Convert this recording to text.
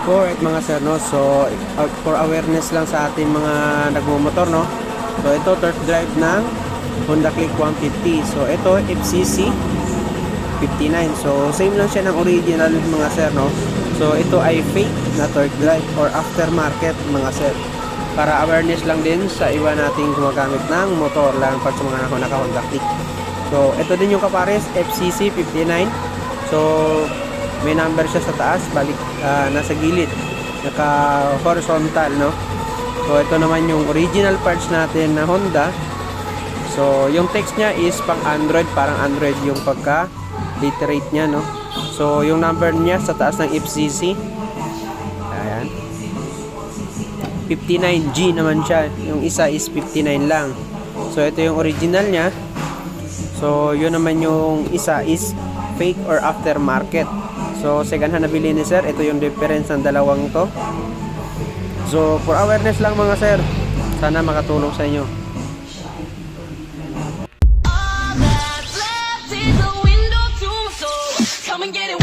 Correct mga sir, no? So, uh, for awareness lang sa ating mga nagmumotor, no? So, ito, third drive ng Honda Click 150. So, ito, FCC 59. So, same lang siya ng original mga sir, no? So, ito ay fake na third drive or aftermarket mga sir. Para awareness lang din sa iba nating gumagamit ng motor lang pag sa mga naka Honda Click. So, ito din yung kapares, FCC 59. So, may number siya sa taas, balik ah, nasa gilid. Naka horizontal, no? So, ito naman yung original parts natin na Honda. So, yung text niya is pang Android, parang Android yung pagka literate niya, no? So, yung number niya sa taas ng FCC. Ayan. 59G naman siya. Yung isa is 59 lang. So, ito yung original niya. So, yun naman yung isa is fake or aftermarket. So, second hand nabili ni sir. Ito yung difference ng dalawang to. So, for awareness lang mga sir. Sana makatulong sa inyo. All that's left is a window to my. Come and get it.